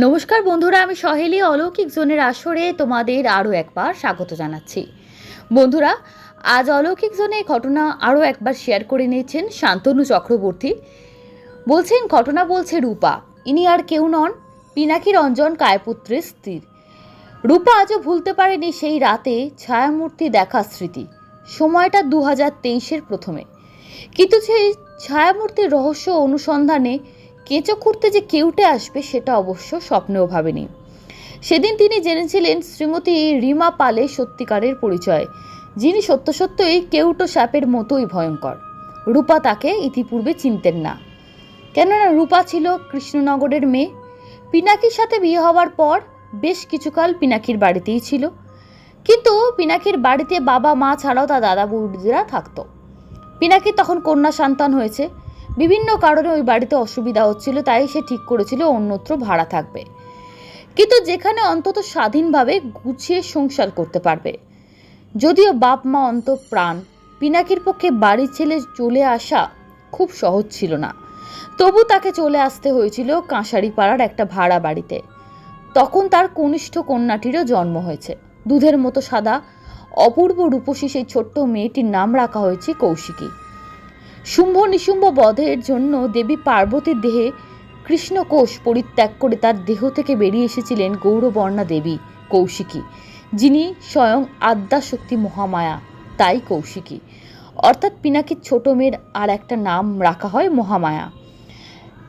নমস্কার বন্ধুরা, আমি সহেলি, অলৌকিক জোনের আসরে তোমাদের আরও একবার স্বাগত জানাচ্ছি। বন্ধুরা, আজ অলৌকিক জোনে ঘটনা আরও একবার শেয়ার করে নিয়েছেন শান্তনু চক্রবর্তী। বলছেন, ঘটনা বলছে রূপা। ইনি আর কেউ নন, পিনাকি রঞ্জন কায়পুত্রের স্ত্রী। রূপা আজও ভুলতে পারেনি সেই রাতে ছায়ামূর্তি দেখা স্মৃতি। সময়টা দু হাজার তেইশের প্রথমে। কিন্তু সেই ছায়ামূর্তির রহস্য অনুসন্ধানে কেঁচো খুঁড়তে যে কেউটে আসবে সেটা অবশ্য স্বপ্নেও ভাবেনি। সেদিন তিনি জেনেছিলেন শ্রীমতী রিমা পালে সত্যিকারের পরিচয়, যিনি সত্য সত্যই কেউটো সাপের মতোই ভয়ঙ্কর। রূপা তাকে ইতিপূর্বে চিনতেন না। কেননা রূপা ছিল কৃষ্ণনগরের মেয়ে। পিনাকির সাথে বিয়ে হওয়ার পর বেশ কিছুকাল পিনাকির বাড়িতেই ছিল। কিন্তু পিনাকির বাড়িতে বাবা মা ছাড়াও তার দাদা বৌদিরা থাকতো। পিনাকির তখন কন্যা সন্তান হয়েছে। বিভিন্ন কারণে ওই বাড়িতে অসুবিধা হচ্ছিল, তাই সে ঠিক করেছিল অন্যত্র ভাড়া থাকবে। কিন্তু যেখানে অন্তত স্বাধীনভাবে গুছিয়ে সংসার করতে পারবে। যদিও বাপ, মা অন্ত প্রাণ, পিনাকির পক্ষে বাড়ির ছেলে চলে আসা খুব সহজ ছিল না। তবু তাকে চলে আসতে হয়েছিল কাঁসারি পাড়ার একটা ভাড়া বাড়িতে। তখন তার কনিষ্ঠ কন্যাটিরও জন্ম হয়েছে। দুধের মতো সাদা, অপূর্ব রূপসী সেই ছোট্ট মেয়েটির নাম রাখা হয়েছে কৌশিকী। শুম্ভ নিশুম্ভ বধের জন্য দেবী পার্বতীর দেহে কৃষ্ণকোষ পরিত্যাগ করে তার দেহ থেকে বেরিয়ে এসেছিলেন গৌরবর্ণা দেবী, কৌশিকী, যিনি স্বয়ং আদ্যাশক্তি মহামায়া, তাই কৌশিকী। অর্থাৎ পিনাকির ছোট মেয়ের আর একটা নাম রাখা হয় মহামায়া।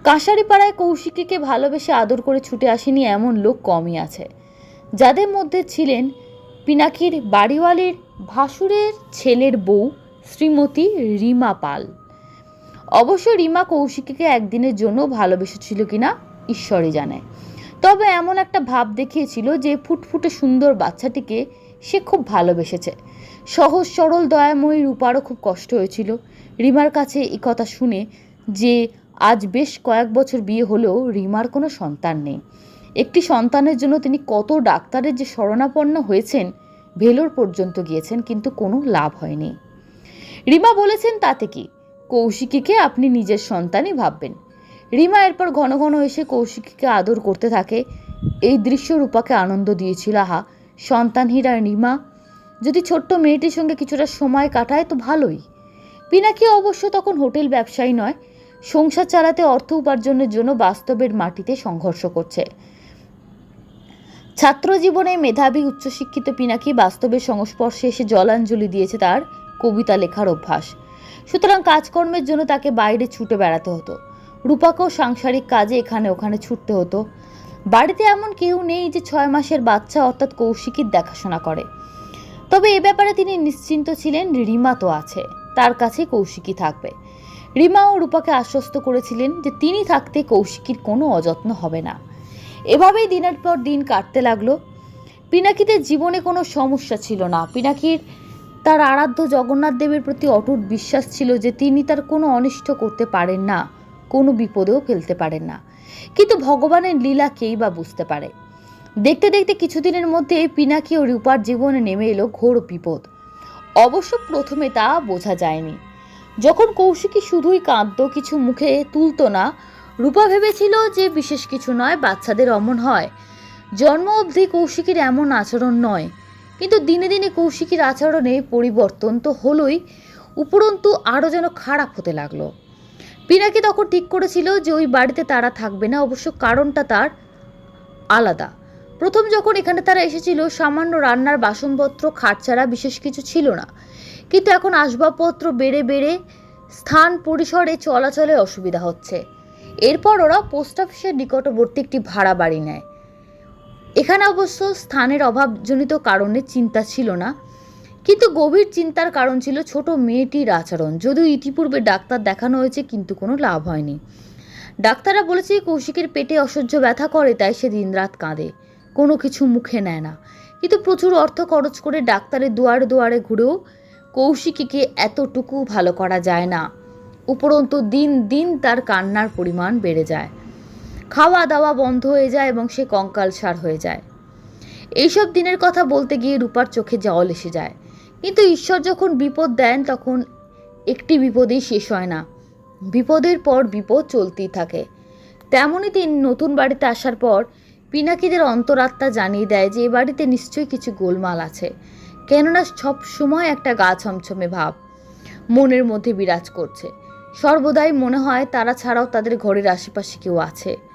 কাঁসারিপাড়ায় কৌশিকীকে ভালোবেসে আদর করে ছুটে আসেনি এমন লোক কমই আছে। যাদের মধ্যে ছিলেন পিনাকির বাড়িওয়ালির ভাসুরের ছেলের বউ শ্রীমতী রিমা পাল। অবশ্য রিমা কৌশিকীকে একদিনের জন্য ভালোবেসেছিল কিনা ঈশ্বরই জানে। তবে এমন একটা ভাব দেখিয়েছিল যে ফুটফুটে সুন্দর বাচ্চাটিকে সে খুব ভালোবেসেছে। সহজ, সরল, দয়াময়ী রূপারও খুব কষ্ট হয়েছিল। রিমার কাছে এই কথা শুনে যে আজ বেশ কয়েক বছর বিয়ে হলেও রিমার কোনো সন্তান নেই। একটি সন্তানের জন্য তিনি কত ডাক্তারের যে শরণাপন্ন হয়েছেন, ভেলোর পর্যন্ত গিয়েছেন, কিন্তু কোনো লাভ হয়নি। রিমা বলেছেন তাতে কি? কৌশিকীকে আপনি নিজের সন্তানই ভাববেন। রিমা এরপর ঘন ঘন এসে কৌশিকীকে আদর করতে থাকে। এই দৃশ্য রূপাকে আনন্দ দিয়েছিল। আহা সন্তানহীরা রিমা, যদি ছোট্ট মেয়েটির সঙ্গে কিছুটা সময় কাটায় তো ভালোই। পিনাকি অবশ্য তখন হোটেল ব্যবসায়ী নয়, সংসার চালাতে অর্থ উপার্জনের জন্য বাস্তবের মাটিতে সংঘর্ষ করছে। ছাত্র জীবনে মেধাবী উচ্চশিক্ষিত পিনাকি বাস্তবের সংস্পর্শে এসে জলাঞ্জলি দিয়েছে তার কবিতা লেখার অভ্যাস। সুতরাং কাজকর্মের জন্য তাকে বাইরে ছুটে বেড়াতে হতো। রূপাকেও সাংসারিক কাজে এখানে ওখানে ছুটতে হতো। বাড়িতে এমন কেউ নেই যে ছয় মাসের বাচ্চা অর্থাৎ কৌশিকীর দেখাশোনা করে। তবে এ ব্যাপারে তিনি নিশ্চিন্ত ছিলেন, রিমা তো আছে, তার কাছে কৌশিকী থাকবে। রিমা ও রূপাকে আশ্বস্ত করেছিলেন যে তিনি থাকতে কৌশিকীর কোনো অযত্ন হবে না। এভাবেই দিনের পর দিন কাটতে লাগল। পিনাকিদের জীবনে কোনো সমস্যা ছিল না। পিনাকির তার আরাধ্য জগন্নাথ দেবের প্রতি অটুট বিশ্বাস ছিল যে তিনি তার কোনো অনিষ্ট করতে পারেন না, কোনো বিপদেও ফেলতে পারেন না। কিন্তু ভগবানের লীলা কেই বা বুঝতে পারে? দেখতে দেখতে কিছুদিনের মধ্যে পিনাকি ও রূপার জীবনে নেমে এলো ঘোর বিপদ। অবশ্য প্রথমে তা বোঝা যায়নি। যখন কৌশিকী শুধুই কাঁদত, কিছু মুখে তুলতো না, রূপা ভেবেছিল যে বিশেষ কিছু নয়, বাচ্চাদের অমন হয়। জন্ম অবধি কৌশিকীর এমন আচরণ নয়। কিন্তু দিনে দিনে কৌশিকীর আচরণে পরিবর্তন তো হলোই, উপরন্তু আরও যেন খারাপ হতে লাগল। পিনাকি তখন ঠিক করেছিল যে ওই বাড়িতে তারা থাকবে না, অবশ্য কারণটা তার আলাদা। প্রথম যখন এখানে তারা এসেছিল, সামান্য রান্নার বাসনপত্র খাট ছাড়া বিশেষ কিছু ছিল না। কিন্তু এখন আসবাবপত্র বেড়ে বেড়ে স্থান পরিসরে চলাচলে অসুবিধা হচ্ছে। এরপর ওরা পোস্ট অফিসের নিকটবর্তী একটি ভাড়া বাড়ি নেয়। এখানে অবশ্য স্থানের অভাবজনিত কারণে চিন্তা ছিল না, কিন্তু গভীর চিন্তার কারণ ছিল ছোট মেয়েটির আচরণ। যদিও ইতিপূর্বে ডাক্তার দেখানো হয়েছে, কিন্তু কোনো লাভ হয়নি। ডাক্তাররা বলেছে, কৌশিকের পেটে অসহ্য ব্যথা করে, তাই সে দিনরাত কাঁদে। কোনো কিছু মুখে নেয় না। কিন্তু প্রচুর অর্থ খরচ করে ডাক্তারের দুয়ারে দুয়ারে ঘুরেও কৌশিকীকে এতটুকু ভালো করা যায় না। উপরন্তু দিন দিন তার কান্নার পরিমাণ বেড়ে যায়। খাওয়া দাওয়া বন্ধ হয়ে যায় এবং সে কঙ্কালসার হয়ে যায়। এইসব দিনের কথা বলতে গিয়ে রূপার চোখে জল এসে যায়। কিন্তু ঈশ্বর যখন বিপদ দেন, তখন একটি বিপদেই শেষ হয় না। বিপদের পর বিপদ চলতেই থাকে। তেমনই তিনি নতুন বাড়িতে আসার পর পিনাকিদের অন্তরাত্মা জানিয়ে দেয় যে, এ বাড়িতে নিশ্চয়ই কিছু গোলমাল আছে। কেননা সব সময় একটা গা ছমছমে ভাব। মনের মধ্যে বিরাজ করছে। সর্বদাই মনে হয় তারা ছাড়াও তাদের ঘরের আশেপাশে কেউ আছে।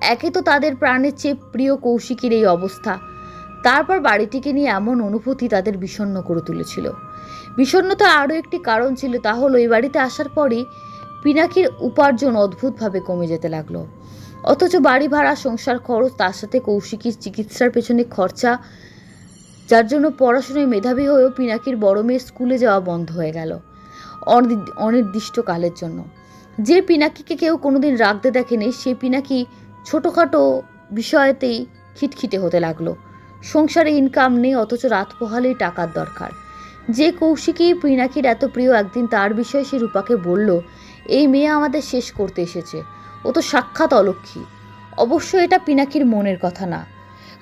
একে তো তাদের প্রাণের চেয়ে প্রিয় কৌশিকীর এই অবস্থা। তারপর বাড়িটিকে নিয়ে এমন অনুভূতি তাদের বিষণ্ণ করে তুলেছিল। বিষণ্ণতা আরও একটি কারণ ছিল, তা হলো এই বাড়িতে আসার পরই পিনাকির উপার্জন অদ্ভুতভাবে কমে যেতে লাগল। অথচ বাড়ি ভাড়া, সংসার খরচ, তার সাথে কৌশিকীর চিকিৎসার পেছনে খরচা, যার জন্য পড়াশোনায় মেধাবী হয়েও পিনাকির বড় মেয়ে স্কুলে যাওয়া বন্ধ হয়ে গেল অনির্দি- অনির্দিষ্টকালের জন্য। যে পিনাকিকে কেউ কোনোদিন রাখতে দেখেনি, সে পিনাকি ছোটোখাটো বিষয়তেই খিটখিটে হতে লাগল। সংসারে ইনকাম নেই, অথচ রাত পোহালেই টাকার দরকার। যে কৌশিকী পিনাকির এত প্রিয়, একদিন তার বিষয়ে সে রূপাকে বলল, এই মেয়ে আমাদের শেষ করতে এসেছে। ও তো সাক্ষাৎ অলক্ষী। অবশ্য এটা পিনাকির মনের কথা না।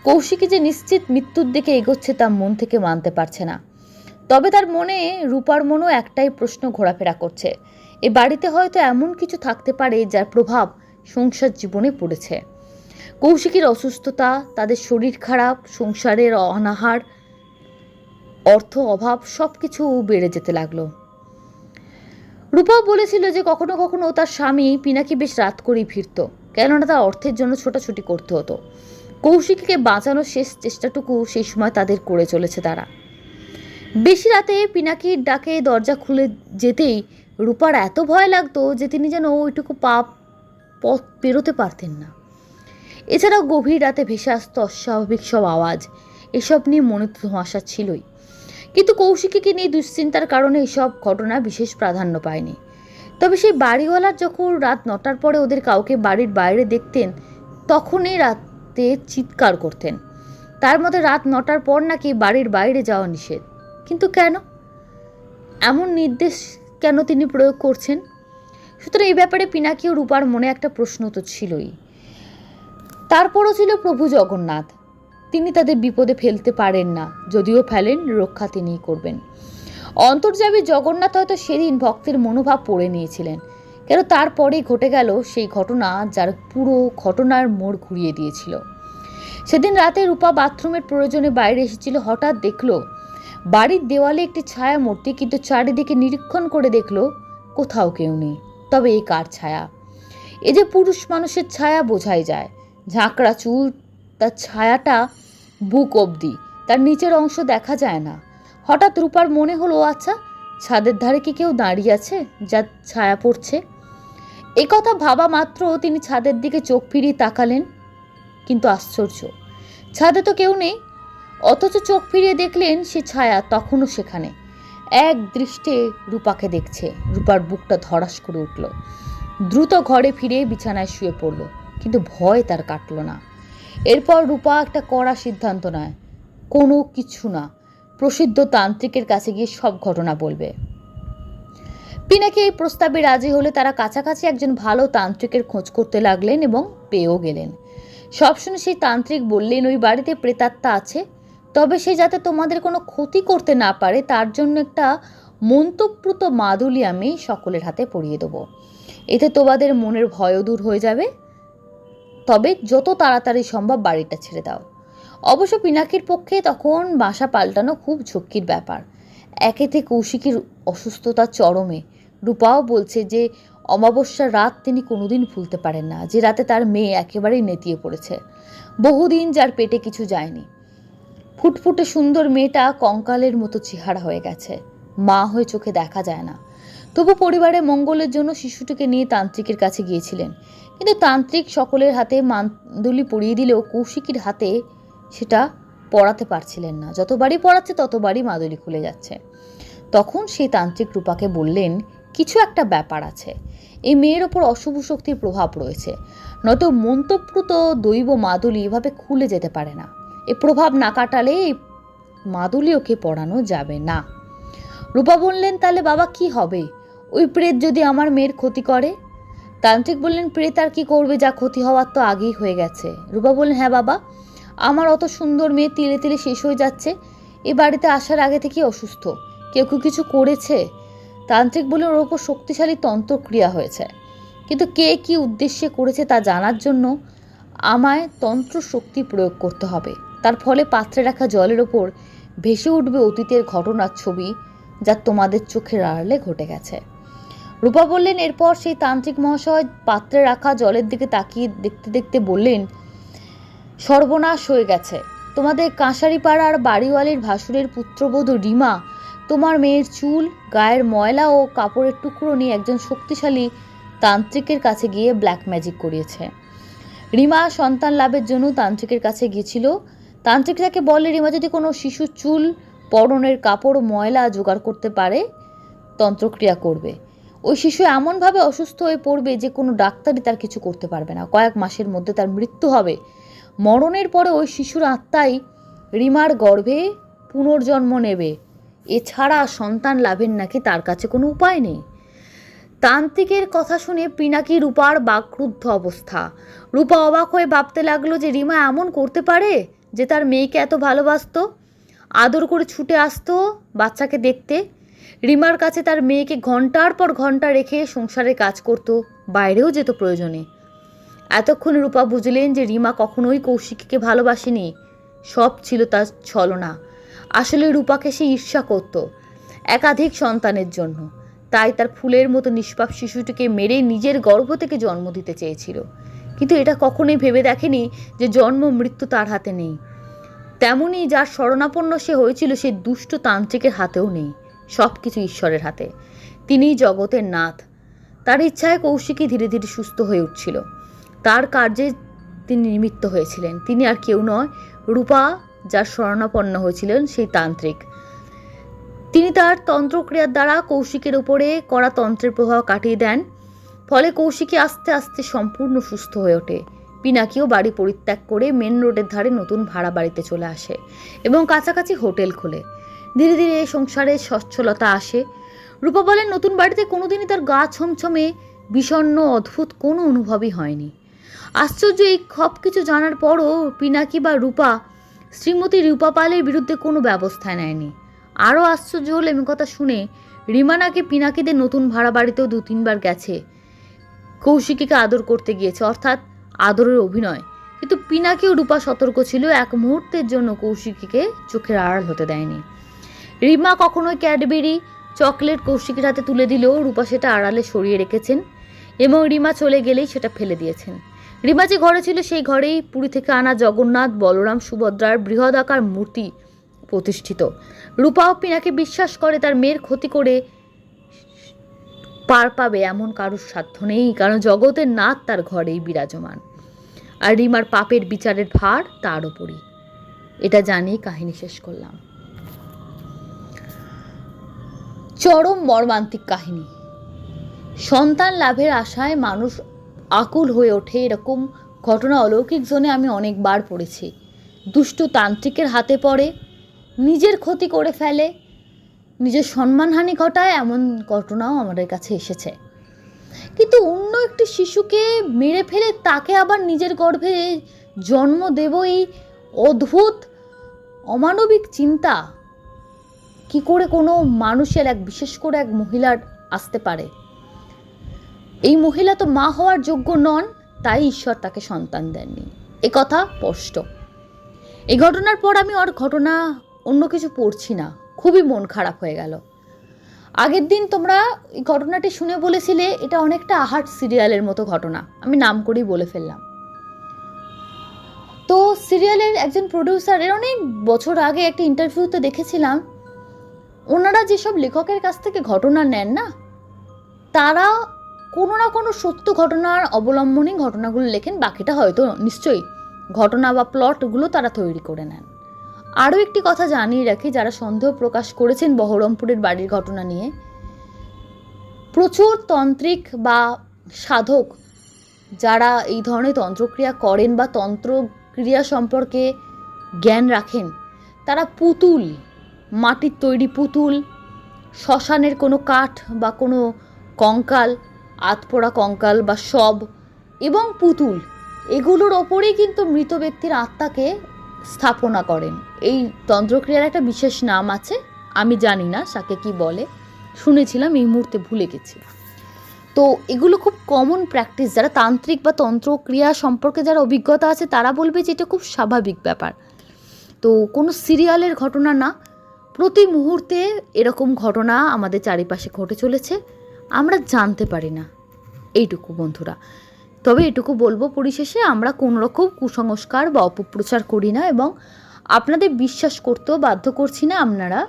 কৌশিকী যে নিশ্চিত মৃত্যুর দিকে এগোচ্ছে তা মন থেকে মানতে পারছে না। তবে তার মনে রূপার মনও একটাই প্রশ্ন ঘোরাফেরা করছে। এ বাড়িতে হয়তো এমন কিছু থাকতে পারে যার প্রভাব সংসার জীবনে পড়েছে। কৌশিকীর অসুস্থতা, তাদের শরীর খারাপ, সংসারের অনাহার, অর্থ অভাব সব কিছু বেড়ে যেতে লাগল। রূপাও বলেছিল যে কখনো কখনো তার স্বামী পিনাকি বেশ রাত করেই ফিরত, কেননা তার অর্থের জন্য ছোটাছুটি করতে হতো। কৌশিকীকে বাঁচানোর শেষ চেষ্টাটুকু সেই সময় তাদের করে চলেছে তারা। বেশি রাতে পিনাকির ডাকে দরজা খুলে যেতেই রূপার এত ভয় লাগতো যে তিনি যেন ওইটুকু পাপ পথ পেরোতে পারতেন না। এছাড়াও গভীর রাতে ভেসে আসতো অস্বাভাবিক সব আওয়াজ, এসব নিয়ে মনে ধোঁয়াশা ছিলই। কিন্তু কৌশিকীকে নিয়ে দুশ্চিন্তার কারণে এসব ঘটনা বিশেষ প্রাধান্য পায়নি। তবে সেই বাড়িওয়ালার যখন রাত নটার পরে ওদের কাউকে বাড়ির বাইরে দেখতেন, তখনই রাতে চিৎকার করতেন। তার মধ্যে রাত নটার পর নাকি বাড়ির বাইরে যাওয়া নিষেধ। কিন্তু কেন? এমন নির্দেশ কেন তিনি প্রয়োগ করছেন? সুতরাং এই ব্যাপারে পিনাকি ও রূপার মনে একটা প্রশ্ন তো ছিলই। তারপরও ছিল প্রভু জগন্নাথ। তিনি তাদের বিপদে ফেলতে পারেন না, যদিও ফেলেন, রক্ষা তিনিই করবেন। অন্তর্যামী জগন্নাথ হয়তো সেদিন ভক্তের মনোভাব পড়ে নিয়েছিলেন। কেন তারপরেই ঘটে গেল সেই ঘটনা যার পুরো ঘটনার মোড় ঘুরিয়ে দিয়েছিল। সেদিন রাতে রূপা বাথরুমের প্রয়োজনে বাইরে এসেছিল, হঠাৎ দেখল, বাড়ির দেওয়ালে একটি ছায়া মূর্তি কিন্তু চারিদিকে নিরীক্ষণ করে দেখল কোথাও কেউ নেই। তবে এই কার ছায়া? এ যে পুরুষ মানুষের ছায়া বোঝাই যায়। ঝাঁকড়া চুল, তার ছায়াটা বুক অবধি, তার নিচের অংশ দেখা যায় না। হঠাৎ রূপার মনে হলো আচ্ছা ছাদের ধারে কি কেউ দাঁড়িয়ে আছে যার ছায়া পড়ছে? এ কথা ভাবা মাত্র তিনি ছাদের দিকে চোখ ফিরিয়ে তাকালেন, কিন্তু আশ্চর্য। ছাদে তো কেউ নেই, অথচ চোখ ফিরিয়ে দেখলেন সে ছায়া তখনও সেখানে। এক দৃষ্টে রূপাকে দেখছে। রূপার বুকটা ধরাস করে উঠল। দ্রুত ঘরে ফিরে বিছানায় শুয়ে পড়ল, কিন্তু ভয় তার কাটল না। এরপর রূপা একটা কড়া সিদ্ধান্ত নেয়, কোনো কিছু না। প্রসিদ্ধ তান্ত্রিকের কাছে গিয়ে সব ঘটনা বলবে। পিনাকি এই প্রস্তাবে রাজি হলে তারা কাছাকাছি একজন ভালো তান্ত্রিকের খোঁজ করতে লাগলেন এবং পেয়েও গেলেন। সব শুনে সেই তান্ত্রিক বললেন, ওই বাড়িতে প্রেতাত্মা আছে তবে সে যাতে তোমাদের কোনো ক্ষতি করতে না পারে, তার জন্য একটা মন্তব্রুত মাদুলি আমি সকলের হাতে পরিয়ে দেবো। এতে তোমাদের মনের ভয়ও দূর হয়ে যাবে। তবে যত তাড়াতাড়ি সম্ভব বাড়িটা ছেড়ে দাও। অবশ্য পিনাকির পক্ষে তখন বাসা পাল্টানো খুব ঝক্কির ব্যাপার। একেতে কৌশিকীর অসুস্থতা চরমে। রূপাও বলছে যে অমাবস্যার রাত তিনি কোনোদিন ভুলতে পারেন না, যে রাতে তার মেয়ে একেবারেই নেতিয়ে পড়েছে। বহুদিন যার পেটে কিছু যায়নি। ফুটফুটে সুন্দর মেয়েটা কঙ্কালের মতো চেহারা হয়ে গেছে। মা হয়ে চোখে দেখা যায় না। তবু পরিবারে মঙ্গলের জন্য শিশুটিকে নিয়ে তান্ত্রিকের কাছে গিয়েছিলেন। কিন্তু তান্ত্রিক সকলের হাতে মান্দুলি পরিয়ে দিলেও কৌশিকীর হাতে সেটা পড়াতে পারছিলেন না। যতবারই পড়াচ্ছে ততবারই মাদুলি খুলে যাচ্ছে। তখন সেই তান্ত্রিক রূপাকে বললেন, কিছু একটা ব্যাপার আছে। এই মেয়ের ওপর অশুভ শক্তির প্রভাব রয়েছে। নয়তো মন্তব্রুত দৈব মাদুলি এভাবে খুলে যেতে পারে না। এ প্রভাব না কাটালে এই মাদুলি ওকে পড়ানো যাবে না। রূপা বললেন, তাহলে বাবা কি হবে? ওই প্রেত যদি আমার মেয়ের ক্ষতি করে? তান্ত্রিক বললেন, প্রেত আর কি করবে? যা ক্ষতি হওয়ার তো আগেই হয়ে গেছে। রূপা বললেন হ্যাঁ বাবা, আমার অত সুন্দর মেয়ে তিলে তিলে শেষ হয়ে যাচ্ছে। এ বাড়িতে আসার আগে থেকেই অসুস্থ। কেউ কেউ কিছু করেছে? তান্ত্রিক বললেন, ওর ওপর শক্তিশালী তন্ত্রক্রিয়া হয়েছে। কিন্তু কে কি উদ্দেশ্যে করেছে তা জানার জন্য আমায় তন্ত্র শক্তি প্রয়োগ করতে হবে। তার ফলে পাত্রে রাখা জলের ওপর ভেসে উঠবে অতীতের ঘটনার ছবি যা তোমাদের চোখের আড়ালে ঘটে গেছে। রূপা বললেন, এরপর সেই তান্ত্রিক মহাশয় পাত্রে রাখা জলের দিকে তাকিয়ে দেখতে দেখতে বললেন, সর্বনাশ হয়ে গেছে। তোমাদের কাঁসারি পাড়ার বাড়িওয়ালির ভাসুরের পুত্রবধূ রিমা তোমার মেয়ের চুল, গায়ের ময়লা ও কাপড়ের টুকরো নিয়ে একজন শক্তিশালী তান্ত্রিকের কাছে গিয়ে ব্ল্যাক ম্যাজিক করিয়েছে। রিমা সন্তান লাভের জন্য তান্ত্রিকের কাছে গিয়েছিল তান্ত্রিক তাকে বলে, রিমা যদি কোনো শিশুর চুল, পরনের কাপড়, ময়লা জোগাড় করতে পারে, তন্ত্রক্রিয়া করবে। ওই শিশু এমনভাবে অসুস্থ হয়ে পড়বে যে কোনো ডাক্তারই তার কিছু করতে পারবে না। কয়েক মাসের মধ্যে তার মৃত্যু হবে। মরণের পরে ওই শিশুর আত্মাই রিমার গর্ভে পুনর্জন্ম নেবে। এছাড়া সন্তান লাভের নাকি তার কাছে কোনো উপায় নেই। তান্ত্রিকের কথা শুনে পিনাকি রূপার বাকরুদ্ধ অবস্থা। রূপা অবাক হয়ে ভাবতে লাগল যে রিমা এমন করতে পারে? যে তার মেয়েকে এত ভালোবাসতো, আদর করে ছুটে আসতো বাচ্চাকে দেখতে। রিমার কাছে তার মেয়েকে ঘণ্টার পর ঘণ্টা রেখে সংসারে কাজ করতো, বাইরেও যেত প্রয়োজনে। এতক্ষণ রূপা বুঝলেন যে রিমা কখনোই কৌশিকীকে ভালোবাসেনি, সব ছিল তার ছলনা। আসলে রূপাকে সে ঈর্ষা করত, একাধিক সন্তানের জন্য। তাই তার ফুলের মতো নিষ্পাপ শিশুটিকে মেরে নিজের গর্ভ থেকে জন্ম দিতে চেয়েছিল। কিন্তু এটা কখনোই ভেবে দেখেনি যে জন্ম মৃত্যু তার হাতে নেই। তেমনই যার শরণাপন্ন সে হয়েছিল সে দুষ্ট তান্ত্রিকের হাতেও নেই সব কিছু ঈশ্বরের হাতে। তিনিই জগতের নাথ। তার ইচ্ছায় কৌশিকী ধীরে ধীরে সুস্থ হয়ে উঠছিল। তার কার্যে তিনি নিমিত্ত হয়েছিলেন। তিনি আর কেউ নয়, রূপা, যার শরণাপন্ন হয়েছিলেন সেই তান্ত্রিক। তিনি তার তন্ত্রক্রিয়ার দ্বারা কৌশিকের উপরে করা তন্ত্রের প্রভাব কাটিয়ে দেন। ফলে কৌশিকী আস্তে আস্তে সম্পূর্ণ সুস্থ হয়ে ওঠে। পিনাকিও বাড়ি পরিত্যাগ করে মেন রোডের ধারে নতুন ভাড়া বাড়িতে চলে আসে এবং কাছাকাছি হোটেল খোলে। ধীরে ধীরে সংসারে সচ্ছলতা আসে। রূপা বলেন, নতুন বাড়িতে কোনোদিনই তার গা ছমছমে বিষণ্ণ, অদ্ভুত কোনো অনুভবই হয়নি। আশ্চর্য, এই সব কিছু জানার পরও পিনাকি বা রূপা, শ্রীমতী রূপা পালের বিরুদ্ধে কোনো ব্যবস্থা নেয়নি। আরও আশ্চর্য হলো এমন কথা শুনে রিমানাকে পিনাকিদের নতুন ভাড়া বাড়িতেও দু তিনবার গেছে। কৌশিকীকে আদর করতে গিয়েছে, অর্থাৎ আদরের অভিনয়। কিন্তু পিনাকেও রূপা সতর্ক ছিল, এক মুহূর্তের জন্য কৌশিকীকে চোখের আড়াল হতে দেয়নি। রিমা কখনোই ক্যাডবেরি চকলেট কৌশিকের হাতে তুলে দিলেও রূপা সেটা আড়ালে সরিয়ে রেখেছেন এবং রিমা চলে গেলেই সেটা ফেলে দিয়েছেন। রিমা যে ঘরে ছিল সেই ঘরেই পুরী থেকে আনা জগন্নাথ, বলরাম, সুভদ্রার বৃহদাকার মূর্তি প্রতিষ্ঠিত। রূপা ও পিনাকে বিশ্বাস করে তার মেয়ের ক্ষতি করে পার পাবে এমন কারোর সাধ্য নেই, কারণ জগতের নাথ তার ঘরেই বিরাজমান। আর রিমার পাপের বিচারের ভার তার ওপরই এটা জানিয়ে কাহিনী শেষ করলাম। চরম মর্মান্তিক কাহিনী। সন্তান লাভের আশায় মানুষ আকুল হয়ে ওঠে এরকম ঘটনা অলৌকিক জোনে আমি অনেকবার পড়েছি। দুষ্ট তান্ত্রিকের হাতে পড়ে, নিজের ক্ষতি করে ফেলে নিজের সম্মানহানি ঘটায় এমন ঘটনাও আমাদের কাছে এসেছে। কিন্তু অন্য একটি শিশুকে মেরে ফেলে তাকে আবার নিজের গর্ভে জন্ম দেব এই অদ্ভুত, অমানবিক চিন্তা। কি করে কোনো মানুষের এক, বিশেষ করে এক মহিলার আসতে পারে? এই মহিলা তো মা হওয়ার যোগ্য নন, তাই ঈশ্বর তাকে সন্তান দেননি। এ কথা স্পষ্ট। এই ঘটনার পর আমি ওর ঘটনা অন্য কিছু পড়ছি না। খুবই মন খারাপ হয়ে গেল। আগের দিন তোমরা এই ঘটনাটি শুনে বলেছিলে, এটা অনেকটা আহার সিরিয়ালের মতো ঘটনা। আমি নাম করেই বলে ফেললাম। তো সিরিয়ালের একজন প্রডিউসারের অনেক বছর আগে একটা ইন্টারভিউতে দেখেছিলাম, ওনারা যেসব লেখকের কাছ থেকে ঘটনা নেন না, তারা কোনো না কোনো সত্য ঘটনার অবলম্বনেই ঘটনাগুলো লেখেন, বাকিটা হয়তো নিশ্চয়ই ঘটনা বা প্লটগুলো তারা তৈরি করে নেন। আরও একটি কথা জানিয়ে রাখি, যারা সন্দেহ প্রকাশ করেছেন বহরমপুরের বাড়ির ঘটনা নিয়ে। প্রচুর তন্ত্রিক বা সাধক যারা এই ধরনের তন্ত্রক্রিয়া করেন বা তন্ত্রক্রিয়া সম্পর্কে জ্ঞান রাখেন, তারা পুতুল, মাটির তৈরি পুতুল, শ্মশানের কোনো কাঠ বা কোনো কঙ্কাল আতপোড়া কঙ্কাল বা সব এবং পুতুল, এগুলোর ওপরেই কিন্তু মৃত ব্যক্তির আত্মাকে স্থাপনা করেন। এই তন্ত্রক্রিয়ার একটা বিশেষ নাম আছে, আমি জানি না তাকে কি বলে, শুনেছিলাম, এই মুহূর্তে ভুলে গেছি। তো এগুলো খুব কমন প্র্যাকটিস যারা তান্ত্রিক বা তন্ত্রক্রিয়া সম্পর্কে যারা অভিজ্ঞতা আছে, তারা বলবে যে এটা খুব স্বাভাবিক ব্যাপার। তো কোনো সিরিয়ালের ঘটনা না, প্রতি মুহূর্তে এরকম ঘটনা আমাদের চারিপাশে ঘটে চলেছে, আমরা জানতে পারি না। এইটুকু বন্ধুরা। তবে এটুকু বলব পরিশেষে, আমরা কোনো রকম কুসংস্কার বা অপপ্রচার করি না এবং আপনাদের বিশ্বাস করতেও বাধ্য করছি না আপনারা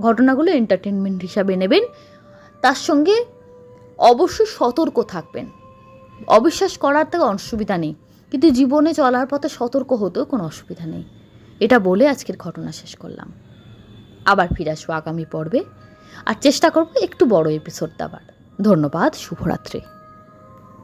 ঘটনাগুলো এন্টারটেনমেন্ট হিসাবে নেবেন। তার সঙ্গে অবশ্যই সতর্ক থাকবেন। অবিশ্বাস করার থেকে অসুবিধা নেই, কিন্তু জীবনে চলার পথে সতর্ক হতেও কোনো অসুবিধা নেই। এটা বলে আজকের ঘটনা শেষ করলাম। আবার ফিরে আসব আগামী পর্বে। আর চেষ্টা করব একটু বড় এপিসোড দেওয়ার। ধন্যবাদ, শুভরাত্রি।